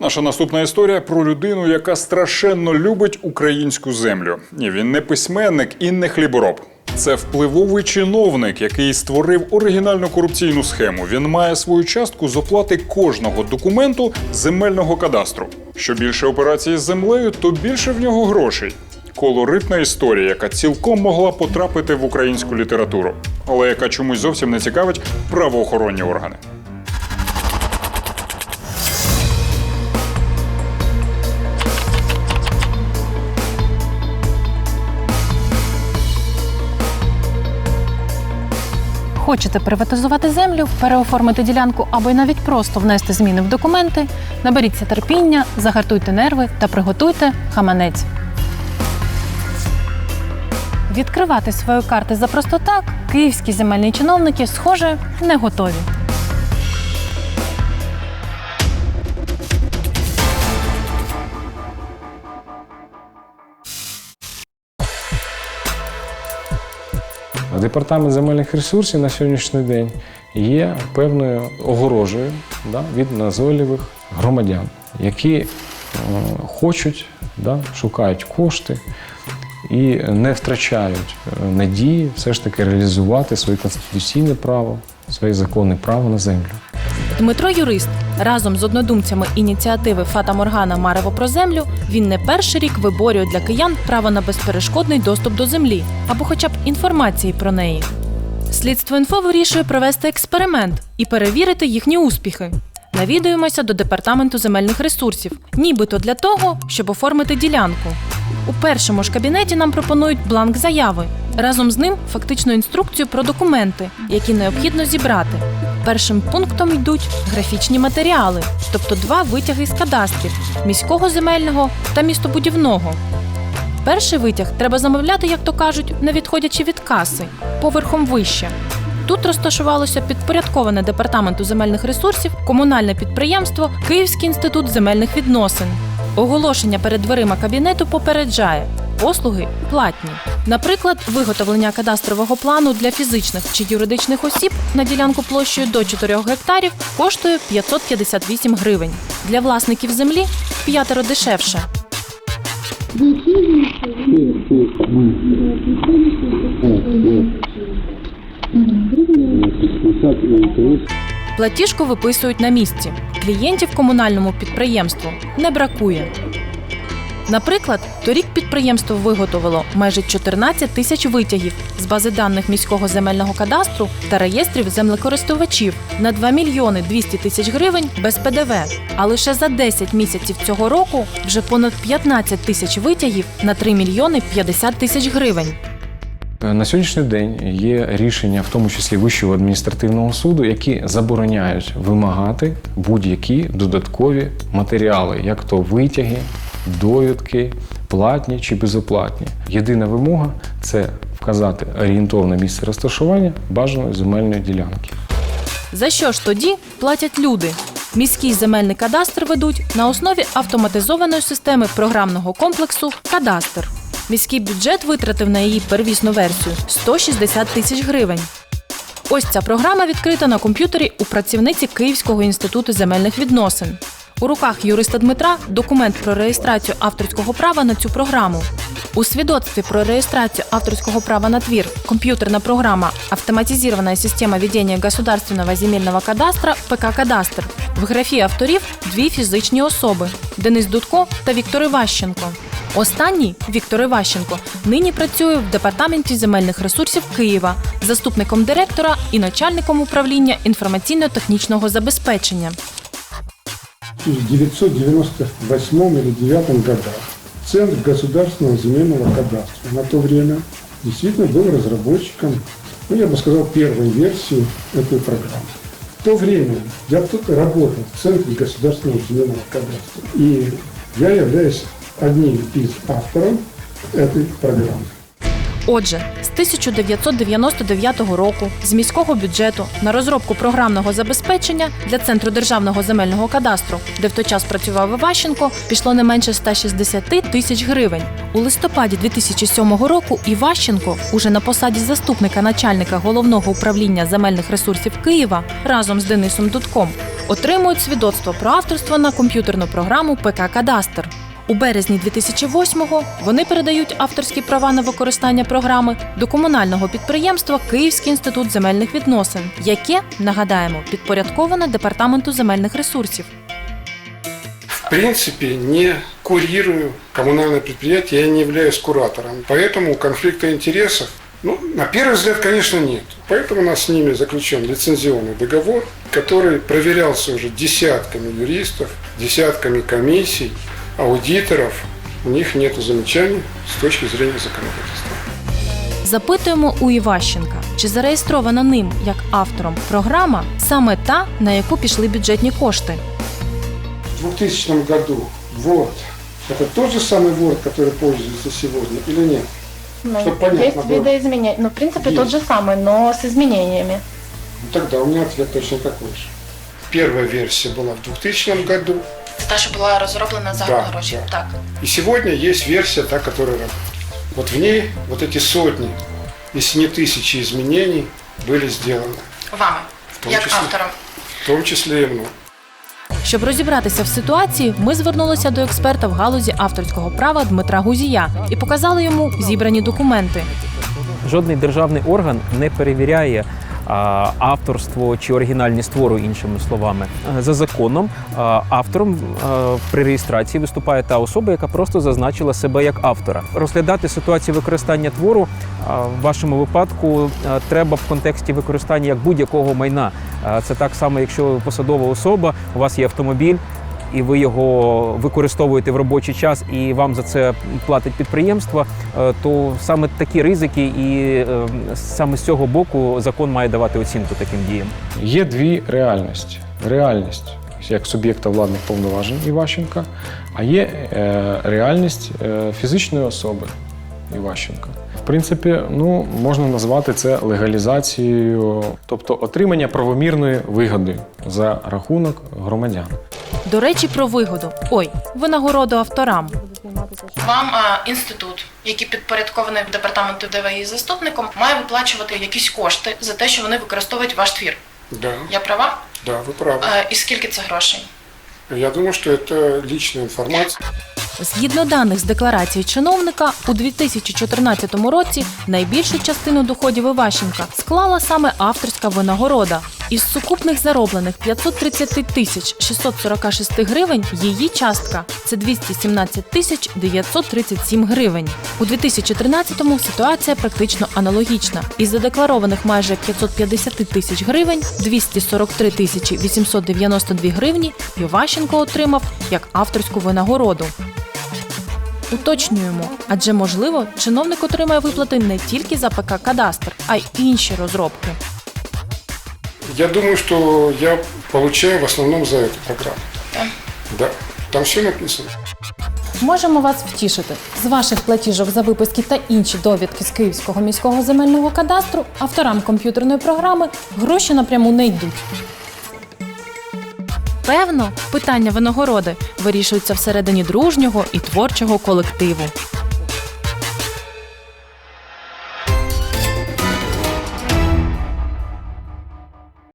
Наша наступна історія про людину, яка страшенно любить українську землю. Ні, він не письменник і не хлібороб. Це впливовий чиновник, який створив оригінальну корупційну схему. Він має свою частку з оплати кожного документу земельного кадастру. Що більше операцій з землею, то більше в нього грошей. Колоритна історія, яка цілком могла потрапити в українську літературу, але яка чомусь зовсім не цікавить правоохоронні органи. Хочете приватизувати землю, переоформити ділянку або й навіть просто внести зміни в документи, наберіться терпіння, загартуйте нерви та приготуйте хаманець. Відкривати свої карти за просто так київські земельні чиновники, схоже, не готові. Департамент земельних ресурсів на сьогоднішній день є певною огорожею да, від назойливих громадян, які е, хочуть, да, шукають кошти і не втрачають е, надії все ж таки реалізувати своє конституційне право, своє законне право на землю. Дмитро юрист разом з однодумцями ініціативи Фата Моргана Марево про землю. Він не перший рік виборює для киян право на безперешкодний доступ до землі або, хоча б інформації про неї. Слідство інфо вирішує провести експеримент і перевірити їхні успіхи. Навідуємося до департаменту земельних ресурсів, нібито для того, щоб оформити ділянку. У першому ж кабінеті нам пропонують бланк заяви. Разом з ним фактичну інструкцію про документи, які необхідно зібрати. Першим пунктом йдуть графічні матеріали, тобто два витяги з кадастрів міського земельного та містобудівного. Перший витяг треба замовляти, як то кажуть, не відходячи від каси, поверхом вище. Тут розташувалося підпорядковане департаменту земельних ресурсів комунальне підприємство Київський інститут земельних відносин. Оголошення перед дверима кабінету попереджає послуги платні. Наприклад, виготовлення кадастрового плану для фізичних чи юридичних осіб на ділянку площею до 4 гектарів коштує 558 гривень. Для власників землі п'ятеро дешевше. Платіжку виписують на місці. Клієнтів комунальному підприємству не бракує. Наприклад, торік підприємство виготовило майже 14 тисяч витягів з бази даних міського земельного кадастру та реєстрів землекористувачів на 2 мільйони 200 тисяч гривень без ПДВ. А лише за 10 місяців цього року вже понад 15 тисяч витягів на 3 мільйони 50 тисяч гривень. Е, На сьогоднішній день є рішення, в тому числі Вищого адміністративного суду, які забороняють вимагати будь-які додаткові матеріали, як то витяги, довідки, платні чи безоплатні. Єдина вимога це вказати орієнтовне місце розташування бажаної земельної ділянки. За що ж тоді платять люди? Міський земельний кадастр ведуть на основі автоматизованої системи програмного комплексу Кадастр. Міський бюджет витратив на її первісну версію 160 тисяч гривень. Ось ця програма відкрита на комп'ютері у працівниці Київського інституту земельних відносин. У руках юриста Дмитра документ про реєстрацію авторського права на цю програму. У свідоцтві про реєстрацію авторського права на твір комп'ютерна програма «Автоматизированная система ведения государственного земельного кадастра ПК Кадастр». В графі авторів дві фізичні особи Денис Дудко та Віктор Іващенко. Останній Віктор Іващенко нині працює в департаменті земельних ресурсів Києва, заступником директора і начальником управління інформаційно-технічного забезпечення. В 1998 или 2009 годах Центр государственного земельного кадастра на то время действительно был разработчиком, ну, я бы сказал, первой версии этой программы. В то время я тут работал в Центре государственного земельного кадастра, и я являюсь одним из авторов этой программы. Отже, з 1999 року з міського бюджету на розробку програмного забезпечення для центру державного земельного кадастру, де в той час працював Іващенко, пішло не менше 160 тисяч гривень. У листопаді 2007 року Іващенко, уже на посаді заступника начальника головного управління земельних ресурсів Києва, разом з Денисом Дудком, отримують свідоцтво про авторство на комп'ютерну програму ПК Кадастр. У березні 2008-го вони передають авторські права на використання програми до комунального підприємства Київський інститут земельних відносин, яке нагадаємо підпорядковане департаменту земельних ресурсів. В принципе, не курирую коммунальное предприятие, я не являюсь куратором. Поэтому конфликта интересов, ну, на первый взгляд, конечно, нет. Поэтому у нас с ними заключен лицензионный договор, который проверялся уже десятками юристов, десятками комиссий, аудиторов. У них нет замечаний с точки зрения законодательства. Запитуємо у Іващенка, чи зареєстрована ним як автором програма саме та, на яку пішли бюджетні кошти. В 2000 году Word – это тот же самый Word, который пользуется сегодня или нет? Ну, Чтоб понятно есть было. видоизменения. Ну, в принципе, тот Есть. же самый, но с изменениями. Ну, тогда у меня ответ точно такой же. Первая версия была в 2000 году, Та, що була розроблена за Да, гроші. да. Так. и сегодня есть версия та, которая работает. Вот в ней вот эти сотни, если не тысячи изменений были сделаны, Вами, В тому числі. в том числе и мной. Щоб розібратися в ситуації, ми звернулися до експерта в галузі авторського права Дмитра Гузія і показали йому зібрані документи. Жодний державний орган не перевіряє а, авторство чи оригінальність твору, іншими словами. Е, За законом автором при реєстрації виступає та особа, яка просто зазначила себе як автора. Розглядати ситуацію використання твору в вашому випадку треба в контексті використання як будь-якого майна. Це так само, якщо посадова особа, у вас є автомобіль і ви його використовуєте в робочий час, і вам за це платить підприємство, е, то саме такі ризики, і е, саме з цього боку закон має давати оцінку таким діям. Є дві реальності: реальність як суб'єкта владних повноважень Іващенка, а є е, реальність фізичної особи Іващенка. В принципі, ну можна назвати це легалізацією, тобто отримання правомірної вигоди за рахунок громадян. До речі, про вигоду. Ой, винагороду авторам. Вам а, інститут, який підпорядкований департаменту ДВІ заступником, має виплачувати якісь кошти за те, що вони використовують ваш твір. Да, Я права? да, вы правы. А, і скільки це грошей? Я думаю, что это личная информация. Згідно даних з декларації чиновника, у 2014 році найбільшу частину доходів Іващенка склала саме авторська винагорода. із сукупних зароблених 530 тисяч 646 гривень її частка це 217 тисяч 937 гривень. У 2013-му ситуація практично аналогічна. Із задекларованих майже 550 тисяч гривень 243 тисячі 892 гривні Іващенко отримав як авторську винагороду. Уточнюємо, адже можливо, чиновник отримає виплати не тільки за ПК Кадастр, а й інші розробки. Я думаю, что я получаю в основном за эту программу. Да? Да, там все написано. Можемо вас втішити. З ваших платіжок за виписки та інші довідки з Київського міського земельного кадастру авторам комп'ютерної програми гроші напряму не йдуть. Певно, питання винагороди вирішуються всередині дружнього і творчого колективу.